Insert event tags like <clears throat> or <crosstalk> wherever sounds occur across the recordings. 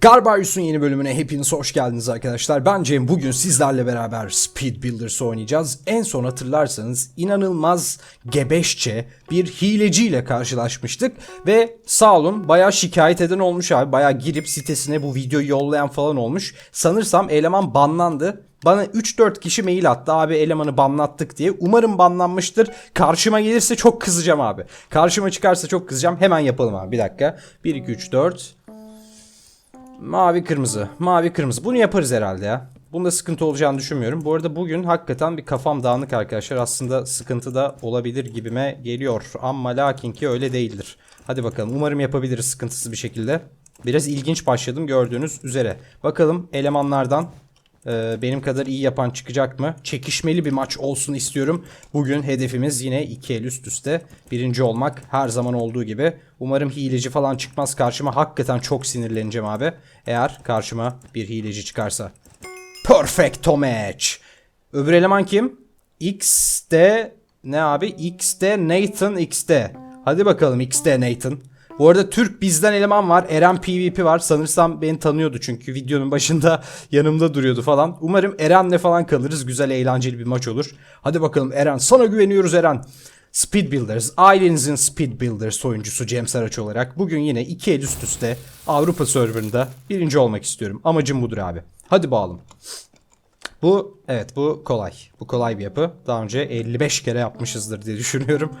Garbarius'un yeni bölümüne hepiniz hoş geldiniz arkadaşlar. Ben Cem. Bugün sizlerle beraber Speed Builders oynayacağız. En son hatırlarsanız inanılmaz gebeşçe bir hileciyle karşılaşmıştık. Ve sağ olun bayağı şikayet eden olmuş abi. Bayağı girip sitesine bu videoyu yollayan falan olmuş. Sanırsam eleman banlandı. Bana 3-4 kişi mail attı abi elemanı banlattık diye. Umarım banlanmıştır. Karşıma gelirse çok kızacağım abi. Karşıma çıkarsa çok kızacağım. Hemen yapalım abi bir dakika. 1, 2, 3, 4... Mavi kırmızı. Mavi kırmızı. Bunu yaparız herhalde ya. Bunda sıkıntı olacağını düşünmüyorum. Bu arada bugün hakikaten bir kafam dağınık arkadaşlar. Aslında sıkıntı da olabilir gibime geliyor. Ama lakin ki öyle değildir. Hadi bakalım. Umarım yapabiliriz sıkıntısız bir şekilde. Biraz ilginç başladım gördüğünüz üzere. Bakalım elemanlardan e, benim kadar iyi yapan çıkacak mı? Çekişmeli bir maç olsun istiyorum. Bugün hedefimiz yine iki el üst üste. Birinci olmak her zaman olduğu gibi. Umarım hileci falan çıkmaz karşıma. Hakikaten çok sinirleneceğim abi. Eğer karşıma bir hileci çıkarsa. Perfecto match. Öbür eleman kim? XD ne abi? XD Nathan XD. Hadi bakalım XD Nathan. Bu arada Türk bizden eleman var. Eren PvP var. Sanırsam beni tanıyordu çünkü videonun başında <laughs> yanımda duruyordu falan. Umarım Eren'le falan kalırız. Güzel eğlenceli bir maç olur. Hadi bakalım Eren. Sana güveniyoruz Eren. Speed Builders, ailenizin Speed Builders oyuncusu Cem Saraç olarak bugün yine iki el üst üste Avrupa serverında birinci olmak istiyorum. Amacım budur abi. Hadi bağalım. Bu evet bu kolay. Bu kolay bir yapı. Daha önce 55 kere yapmışızdır diye düşünüyorum.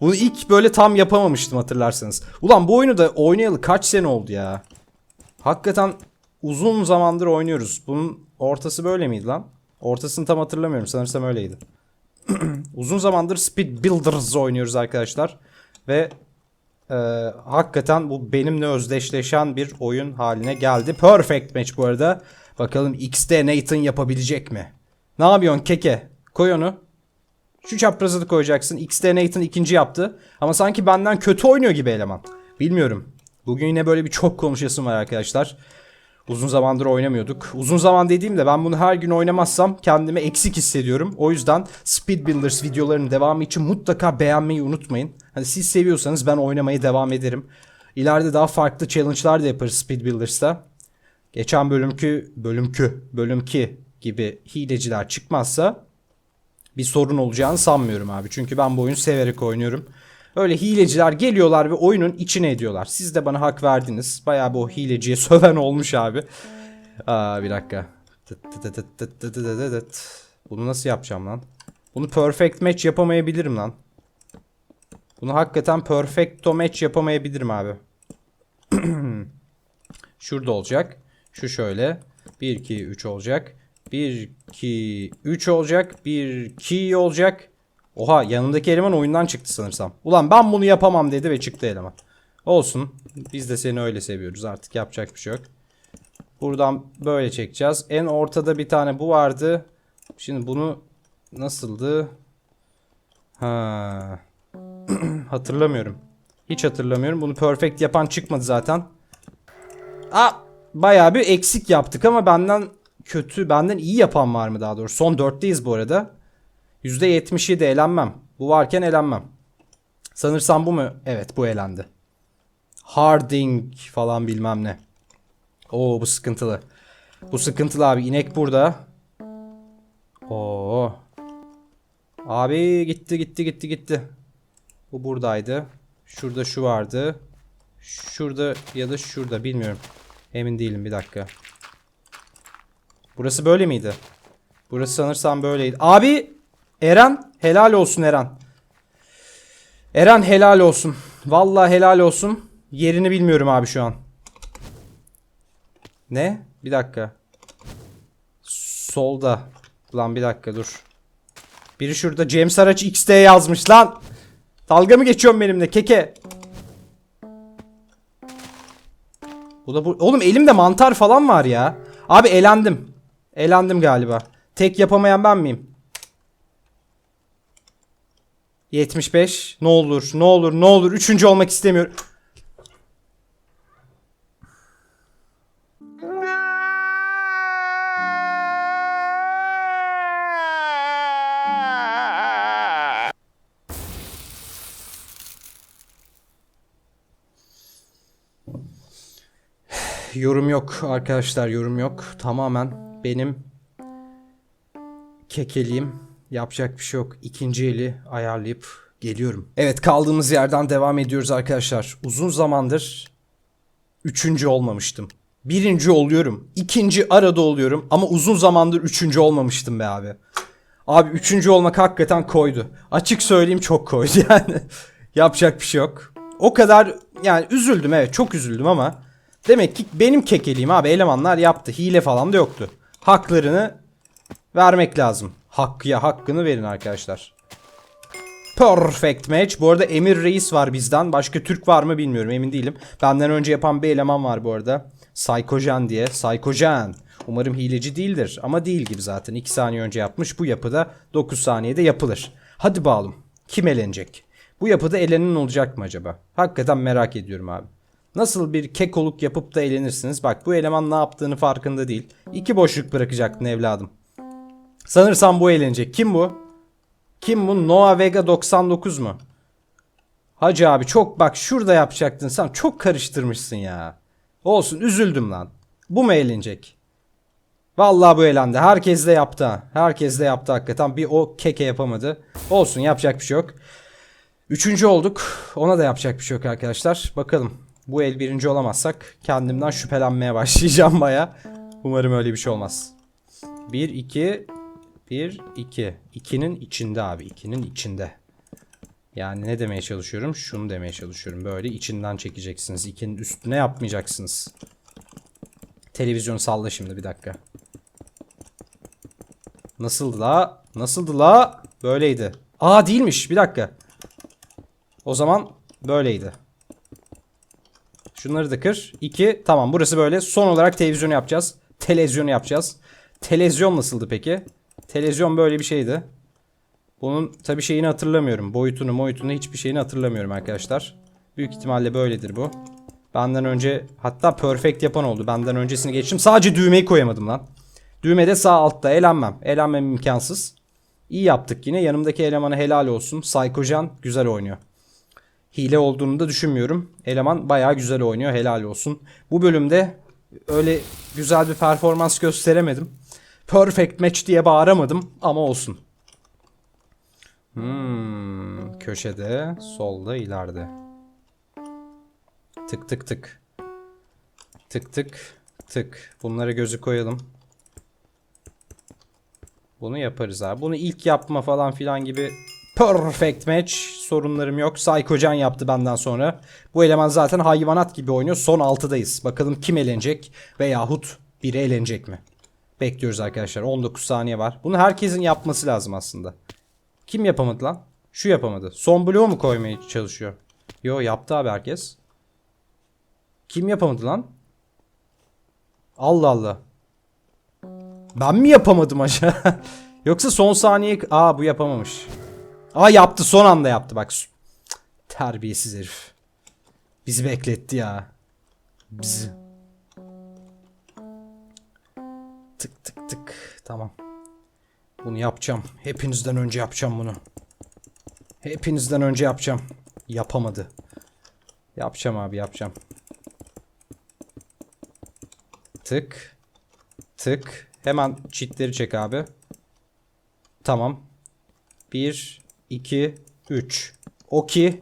Bunu ilk böyle tam yapamamıştım hatırlarsanız. Ulan bu oyunu da oynayalı kaç sene oldu ya. Hakikaten uzun zamandır oynuyoruz. Bunun ortası böyle miydi lan? Ortasını tam hatırlamıyorum. Sanırsam öyleydi. <clears throat> uzun zamandır Speed Builders oynuyoruz arkadaşlar. Ve e, hakikaten bu benimle özdeşleşen bir oyun haline geldi. Perfect match bu arada. Bakalım X'de Nathan yapabilecek mi? Ne yapıyorsun keke? Koy onu. Şu çaprazı da koyacaksın. X'de Nathan ikinci yaptı. Ama sanki benden kötü oynuyor gibi eleman. Bilmiyorum. Bugün yine böyle bir çok konuşasım var arkadaşlar. Uzun zamandır oynamıyorduk. Uzun zaman dediğimde ben bunu her gün oynamazsam kendimi eksik hissediyorum. O yüzden Speed Builders videolarının devamı için mutlaka beğenmeyi unutmayın. Hani siz seviyorsanız ben oynamaya devam ederim. İleride daha farklı challenge'lar da yaparız Speed Builders'ta. Geçen bölümkü, bölümkü, bölümki gibi hileciler çıkmazsa bir sorun olacağını sanmıyorum abi. Çünkü ben bu oyunu severek oynuyorum. Öyle hileciler geliyorlar ve oyunun içine ediyorlar. Siz de bana hak verdiniz. Bayağı bu hileciye <laughs> söven olmuş abi. Aa bir dakika. Bunu nasıl yapacağım lan? Bunu perfect match yapamayabilirim lan. Bunu hakikaten perfecto match yapamayabilirim abi. <clears throat> Şurada olacak. Şu şöyle. 1 2 3 olacak. 1 2 3 olacak. 1 2 olacak. Oha yanımdaki eleman oyundan çıktı sanırsam. Ulan ben bunu yapamam dedi ve çıktı eleman. Olsun. Biz de seni öyle seviyoruz. Artık yapacak bir şey yok. Buradan böyle çekeceğiz. En ortada bir tane bu vardı. Şimdi bunu nasıldı? Ha. <clears throat> hatırlamıyorum. Hiç hatırlamıyorum. Bunu perfect yapan çıkmadı zaten. Aa, bayağı bir eksik yaptık ama benden kötü, benden iyi yapan var mı daha doğrusu? Son 4'teyiz bu arada. %77 elenmem. Bu varken elenmem. Sanırsam bu mu? Evet bu elendi. Harding falan bilmem ne. Oo bu sıkıntılı. Bu sıkıntılı abi. İnek burada. Oo. Abi gitti gitti gitti gitti. Bu buradaydı. Şurada şu vardı. Şurada ya da şurada bilmiyorum. Emin değilim bir dakika. Burası böyle miydi? Burası sanırsam böyleydi. Abi Eren helal olsun Eren. Eren helal olsun. Vallahi helal olsun. Yerini bilmiyorum abi şu an. Ne? Bir dakika. Solda. Lan bir dakika dur. Biri şurada James Araç XD yazmış lan. Dalga mı geçiyorsun benimle keke? Bu da bu. Oğlum elimde mantar falan var ya. Abi elendim. Elendim galiba. Tek yapamayan ben miyim? 75. Ne olur, ne olur, ne olur. Üçüncü olmak istemiyorum. <sighs> yorum yok arkadaşlar yorum yok. Tamamen benim kekeliğim. Yapacak bir şey yok. İkinci eli ayarlayıp geliyorum. Evet kaldığımız yerden devam ediyoruz arkadaşlar. Uzun zamandır üçüncü olmamıştım. Birinci oluyorum. ikinci arada oluyorum. Ama uzun zamandır üçüncü olmamıştım be abi. Abi üçüncü olmak hakikaten koydu. Açık söyleyeyim çok koydu <laughs> yani. Yapacak bir şey yok. O kadar yani üzüldüm evet çok üzüldüm ama demek ki benim kekeliğim abi elemanlar yaptı. Hile falan da yoktu. Haklarını vermek lazım. Hakkıya hakkını verin arkadaşlar. Perfect match. Bu arada Emir Reis var bizden. Başka Türk var mı bilmiyorum emin değilim. Benden önce yapan bir eleman var bu arada. Psychojan diye. Psychojan. Umarım hileci değildir. Ama değil gibi zaten. 2 saniye önce yapmış. Bu yapıda 9 saniyede yapılır. Hadi bakalım. Kim elenecek? Bu yapıda elenen olacak mı acaba? Hakikaten merak ediyorum abi. Nasıl bir kekoluk yapıp da eğlenirsiniz? Bak bu eleman ne yaptığını farkında değil. İki boşluk bırakacaktın evladım. Sanırsam bu eğlenecek. Kim bu? Kim bu? Noah Vega 99 mu? Hacı abi çok bak şurada yapacaktın sen çok karıştırmışsın ya. Olsun üzüldüm lan. Bu mu eğlenecek? Vallahi bu elendi. Herkes de yaptı. Herkes de yaptı hakikaten. Bir o keke yapamadı. Olsun yapacak bir şey yok. Üçüncü olduk. Ona da yapacak bir şey yok arkadaşlar. Bakalım. Bu el birinci olamazsak kendimden şüphelenmeye başlayacağım <laughs> baya. Umarım öyle bir şey olmaz. 1, 2, 1, 2. 2'nin içinde abi. 2'nin içinde. Yani ne demeye çalışıyorum? Şunu demeye çalışıyorum. Böyle içinden çekeceksiniz. 2'nin üstüne yapmayacaksınız. Televizyonu salla şimdi bir dakika. Nasıldı la? Nasıldı la? Böyleydi. Aa değilmiş. Bir dakika. O zaman böyleydi. Şunları da kır. 2. Tamam burası böyle. Son olarak televizyonu yapacağız. Televizyonu yapacağız. Televizyon nasıldı peki? Televizyon böyle bir şeydi. Bunun tabi şeyini hatırlamıyorum. Boyutunu boyutunu hiçbir şeyini hatırlamıyorum arkadaşlar. Büyük ihtimalle böyledir bu. Benden önce hatta perfect yapan oldu. Benden öncesini geçtim. Sadece düğmeyi koyamadım lan. Düğme de sağ altta. Elenmem. Elenmem imkansız. İyi yaptık yine. Yanımdaki elemana helal olsun. Psychojan güzel oynuyor. Hile olduğunu da düşünmüyorum. Eleman bayağı güzel oynuyor. Helal olsun. Bu bölümde öyle güzel bir performans gösteremedim. Perfect match diye bağıramadım ama olsun. Hmm, köşede, solda, ileride. Tık tık tık. Tık tık tık. Bunlara gözü koyalım. Bunu yaparız abi. Bunu ilk yapma falan filan gibi perfect match sorunlarım yok. Psychocan yaptı benden sonra. Bu eleman zaten hayvanat gibi oynuyor. Son 6'dayız. Bakalım kim elenecek veyahut biri elenecek mi? Bekliyoruz arkadaşlar. 19 saniye var. Bunu herkesin yapması lazım aslında. Kim yapamadı lan? Şu yapamadı. Son bloğu mu koymaya çalışıyor? Yo yaptı abi herkes. Kim yapamadı lan? Allah Allah. Ben mi yapamadım acaba? <laughs> Yoksa son saniye... Aa bu yapamamış. Aa yaptı son anda yaptı bak. Terbiyesiz herif. Bizi bekletti ya. Bizi. Tık tık tık. Tamam. Bunu yapacağım. Hepinizden önce yapacağım bunu. Hepinizden önce yapacağım. Yapamadı. Yapacağım abi yapacağım. Tık. Tık. Hemen cheatleri çek abi. Tamam. 1, 2, 3. Oki.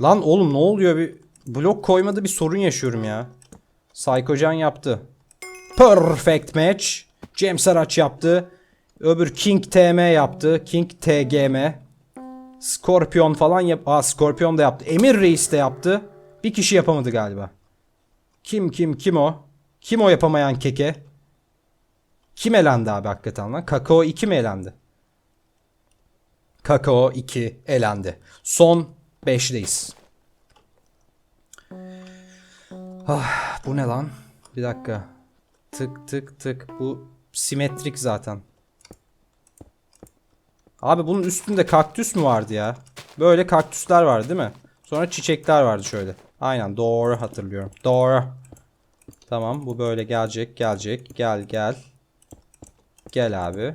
Lan oğlum ne oluyor? Bir blok koymada bir sorun yaşıyorum ya. Psychocan yaptı. Perfect match. James Araç yaptı. Öbür King TM yaptı. King TGM. Scorpion falan yap. Aa Scorpion da yaptı. Emir Reis de yaptı. Bir kişi yapamadı galiba. Kim kim kim o? Kim o yapamayan keke? Kim elendi abi hakikaten lan? Kakao 2 mi elendi? Kakao 2 elendi. Son 5'deyiz. Ah, bu ne lan? Bir dakika. Tık tık tık. Bu simetrik zaten. Abi bunun üstünde kaktüs mü vardı ya? Böyle kaktüsler vardı değil mi? Sonra çiçekler vardı şöyle. Aynen doğru hatırlıyorum. Doğru. Tamam bu böyle gelecek gelecek. Gel gel. Gel abi.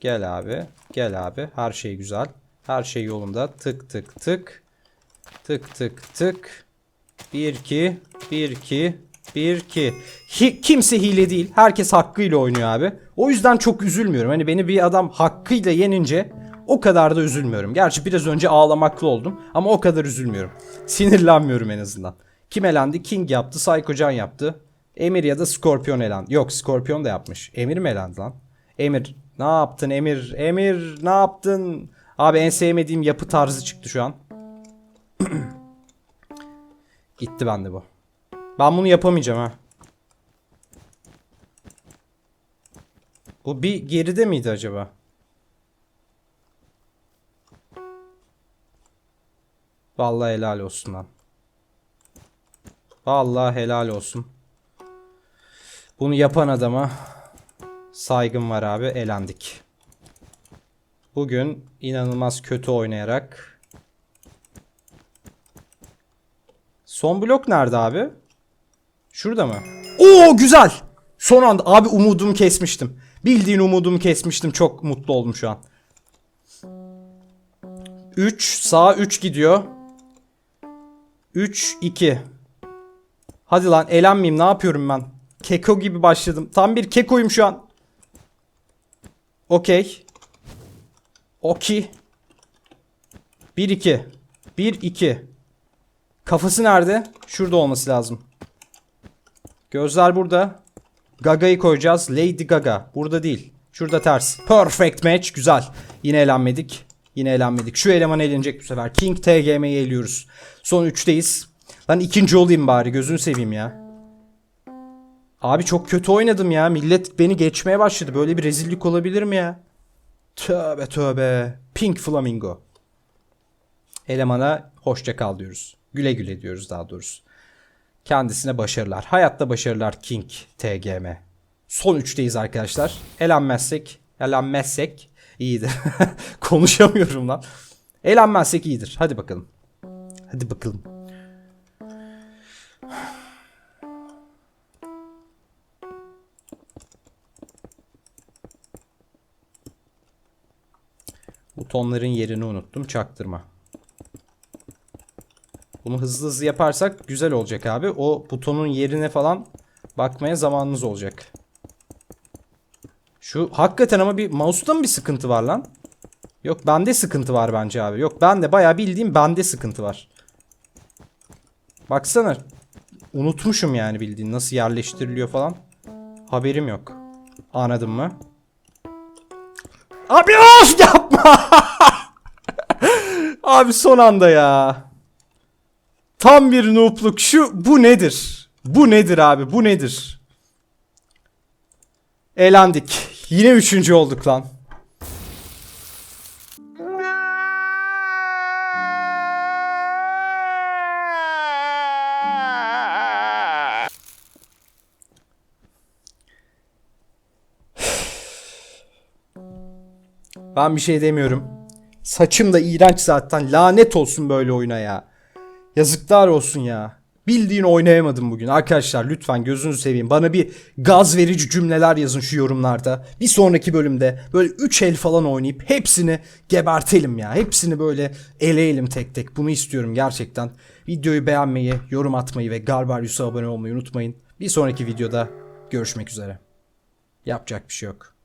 Gel abi. Gel abi. Her şey güzel. Her şey yolunda. Tık tık tık. Tık tık tık. 1 2 1 2 1 2. Hi- kimse hile değil. Herkes hakkıyla oynuyor abi. O yüzden çok üzülmüyorum. Hani beni bir adam hakkıyla yenince o kadar da üzülmüyorum. Gerçi biraz önce ağlamaklı oldum ama o kadar üzülmüyorum. Sinirlenmiyorum en azından. Kim elendi? King yaptı, Psychocan yaptı. Emir ya da Scorpion elendi. Yok Scorpion da yapmış. Emir mi elendi lan? Emir ne yaptın Emir? Emir ne yaptın? Abi en sevmediğim yapı tarzı çıktı şu an. <clears throat> Gitti bende bu. Ben bunu yapamayacağım ha. Bu bir geride miydi acaba? Vallahi helal olsun lan. Vallahi helal olsun. Bunu yapan adama saygım var abi. Elendik. Bugün inanılmaz kötü oynayarak Son blok nerede abi? Şurada mı? Oo güzel. Son anda abi umudumu kesmiştim. Bildiğin umudumu kesmiştim. Çok mutlu oldum şu an. 3 sağ 3 gidiyor. 3 2. Hadi lan elenmeyeyim ne yapıyorum ben? Keko gibi başladım. Tam bir kekoyum şu an. Okey. Okey. 1 2. 1 2. Kafası nerede? Şurada olması lazım. Gözler burada. Gaga'yı koyacağız. Lady Gaga. Burada değil. Şurada ters. Perfect match. Güzel. Yine elenmedik. Yine elenmedik. Şu eleman elenecek bu sefer. King TGM'yi eliyoruz. Son 3'teyiz. Lan ikinci olayım bari. Gözünü seveyim ya. Abi çok kötü oynadım ya. Millet beni geçmeye başladı. Böyle bir rezillik olabilir mi ya? Tövbe tövbe. Pink Flamingo. Elemana hoşça kal diyoruz. Güle güle diyoruz daha doğrusu. Kendisine başarılar. Hayatta başarılar King TGM. Son 3'teyiz arkadaşlar. Elenmezsek, elenmezsek iyidir. <laughs> Konuşamıyorum lan. Elenmezsek iyidir. Hadi bakalım. Hadi bakalım. Butonların yerini unuttum. Çaktırma. Bunu hızlı hızlı yaparsak güzel olacak abi. O butonun yerine falan bakmaya zamanınız olacak. Şu hakikaten ama bir mouse'da mı bir sıkıntı var lan? Yok bende sıkıntı var bence abi. Yok bende bayağı bildiğim bende sıkıntı var. Baksana. Unutmuşum yani bildiğin nasıl yerleştiriliyor falan. Haberim yok. Anladın mı? Abi of yapma. <laughs> abi son anda ya. Tam bir noobluk. Şu bu nedir? Bu nedir abi? Bu nedir? Elendik. Yine üçüncü olduk lan. Ben bir şey demiyorum. Saçım da iğrenç zaten. Lanet olsun böyle oyuna ya. Yazıklar olsun ya. Bildiğin oynayamadım bugün. Arkadaşlar lütfen gözünüzü seveyim. Bana bir gaz verici cümleler yazın şu yorumlarda. Bir sonraki bölümde böyle 3 el falan oynayıp hepsini gebertelim ya. Hepsini böyle eleyelim tek tek. Bunu istiyorum gerçekten. Videoyu beğenmeyi, yorum atmayı ve Garbarius'a abone olmayı unutmayın. Bir sonraki videoda görüşmek üzere. Yapacak bir şey yok.